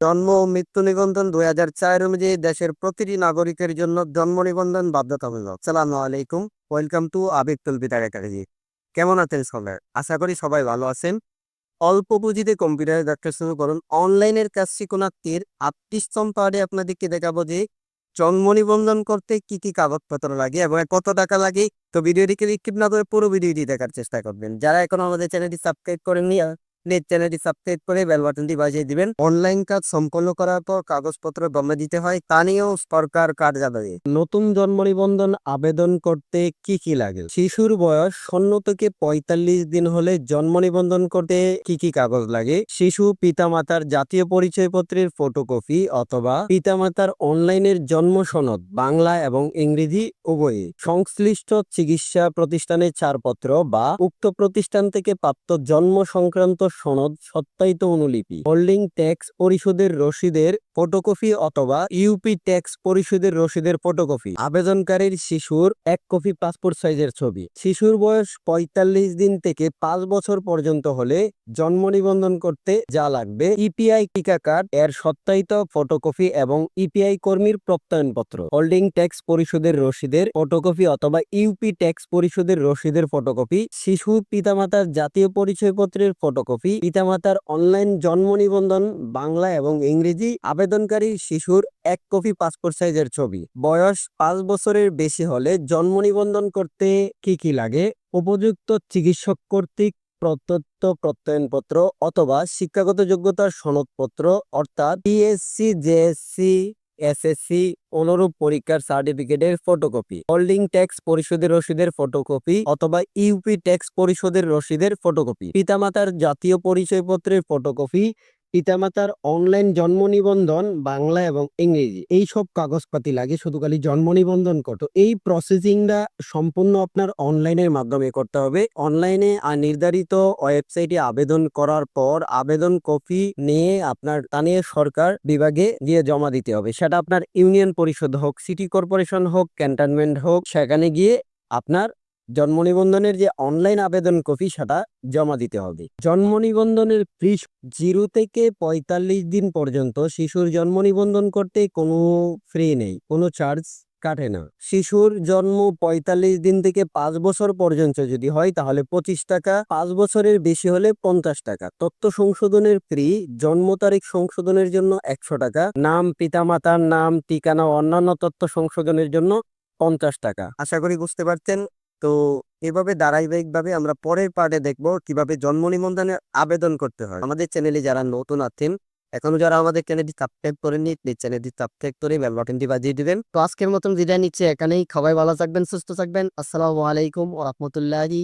জন্ম ও মৃত্যু নিবন্ধন দুই হাজার চার অনুযায়ী দেশের প্রতিটি নাগরিকের জন্য জন্ম নিবন্ধন বাধ্যতামূলক। সালামু আলাইকুম, ওয়েলকাম টু আবেগ তুলবিতার একাডেমি। কেমন আছেন সবাই? আশা করি সবাই ভালো আছেন। অল্প পুঁজিতে কম্পিউটারে ব্যবসা শুরু করুন। অনলাইনের কাজ শিক্ষণার্থীর আটত্রিশতম পাহাড়ে আপনাদেরকে দেখাবো যে জন্ম নিবন্ধন করতে কি কি কাগজপত্র লাগে এবং কত টাকা লাগে। তো ভিডিওটিকে স্কিপ না করে পুরো ভিডিওটি দেখার চেষ্টা করবেন। যারা এখন আমাদের চ্যানেলটি সাবস্ক্রাইব করেননি প্লিজ চ্যানেলটি সাবস্ক্রাইব করে বেল বাটনটি বাজিয়ে দিবেন। অনলাইন কাজ সম্পন্ন করার পর কাগজপত্র জমা দিতে হয়, তা নিয়েও সরকার কার্ড যাবে নতুন জন্ম নিবন্ধন আবেদন করতে কি কি লাগে? শিশুর বয়স শূন্য থেকে পঁয়তাল্লিশ দিন হলে জন্ম নিবন্ধন করতে কি কি কাগজ লাগে? শিশু, পিতামাতার জাতীয় পরিচয়পত্রের ফটোকপি অথবা পিতামাতার অনলাইনের জন্ম সনদ, বাংলা এবং ইংরেজি উভয়ে। সংশ্লিষ্ট চিকিৎসা প্রতিষ্ঠানের ছাড়পত্র বা উক্ত প্রতিষ্ঠান থেকে প্রাপ্ত জন্ম সংক্রান্ত সনদ সত্যায়িত অনুলিপি। হোল্ডিং ট্যাক্স পরিশোধের রসিদের ফটোকপি অথবা ইউপি ট্যাক্স পরিশোধের রসিদের ফটোকপি। আবেদনকারীর শিশুর এক কপি পাসপোর্ট সাইজের ছবি। শিশুর বয়স পঁয়তাল্লিশ দিন থেকে পাঁচ বছর পর্যন্ত হলে জন্ম নিবন্ধন করতে যা লাগবে ইপিআই টিকা কার্ড, এর সত্যায়িত ফটোকপি এবং ইপিআই কর্মীর প্রত্যয়নপত্র। হোল্ডিং ট্যাক্স পরিশোধের রসিদের ফটোকপি অথবা ইউপি ট্যাক্স পরিশোধের রসিদের ফটোকপি। শিশু, পিতামাতার জাতীয় পরিচয়পত্রের ফটোকপি। পিতামাতার অনলাইন জন্ম নিবন্ধন, বাংলা এবং ইংরেজি আবেদনকারী শিশুর এক কপি পাসপোর্ট সাইজের ছবি। বয়স পাঁচ বছরের বেশি হলে জন্ম নিবন্ধন করতে কি কি লাগে? উপযুক্ত চিকিৎসক কর্তৃক প্রদত্ত প্রত্যয়নপত্র অথবা শিক্ষাগত যোগ্যতার সনদপত্র অর্থাৎ টিএসসি জেএসসি এসএসসি অনুরূপ পরীক্ষার সার্টিফিকেটের ফটোকপি হোল্ডিং ট্যাক্স পরিশোধের রসিদের ফটোকপি অথবা ইউপি ট্যাক্স পরিশোধের রসিদের ফটোকপি, পিতামাতার জাতীয় পরিচয়পত্রের ফটোকপি পিতামাতার অনলাইন জন্ম নিবন্ধন বাংলা এবং ইংরেজি, এই সব কাগজপাতি লাগে শুধু খালি জন্ম নিবন্ধন করতো। এই প্রসেসিংটা সম্পূর্ণ আপনার অনলাইনের মাধ্যমে করতে হবে। অনলাইনে আর নির্ধারিত ওয়েবসাইটে আবেদন করার পর আবেদন কপি নিয়ে আপনার স্থানীয় সরকার বিভাগে গিয়ে জমা দিতে হবে। সেটা আপনার ইউনিয়ন পরিষদ হোক সিটি কর্পোরেশন হোক ক্যান্টনমেন্ট হোক, সেখানে গিয়ে আপনার জন্ম নিবন্ধনের যে অনলাইন আবেদন কপি সেটা জমা দিতে হবে। জন্ম নিবন্ধনের ফি জিরো থেকে পঁয়তাল্লিশ দিন পর্যন্ত শিশুর জন্ম নিবন্ধন করতে কোনো ফ্রি নেই, কোনো চার্জ কাটে না। শিশুর জন্ম পঁয়তাল্লিশ দিন থেকে পাঁচ বছর পর্যন্ত যদি হয়, তাহলে পঁচিশ টাকা, পাঁচ বছরের বেশি হলে পঞ্চাশ টাকা। তথ্য সংশোধনের ফ্রি জন্ম তারিখ সংশোধনের জন্য একশো টাকা, নাম, পিতামাতার নাম, ঠিকানা, অন্যান্য তথ্য সংশোধনের জন্য পঞ্চাশ টাকা। আশা করি বুঝতে পারছেন। তো এভাবে ধারাবাহিকভাবে আমরা পরের পার্টে দেখব কীভাবে জন্ম নিবন্ধনের আবেদন করতে হয়। আমাদের চ্যানেলে যারা নতুন আছেন, এখনও যারা আমাদের চ্যানেলটি সাবস্ক্রাইব করেননি প্লিজ চ্যানেলটি সাবস্ক্রাইব করে বেল বাটনটি বাজিয়ে দিবেন। তো আজকের মতন বিদায় নিচ্ছে, এখানেই সবাই ভালো থাকবেন, সুস্থ থাকবেন। আসসালামু আলাইকুম ও রহমতুল্লাহি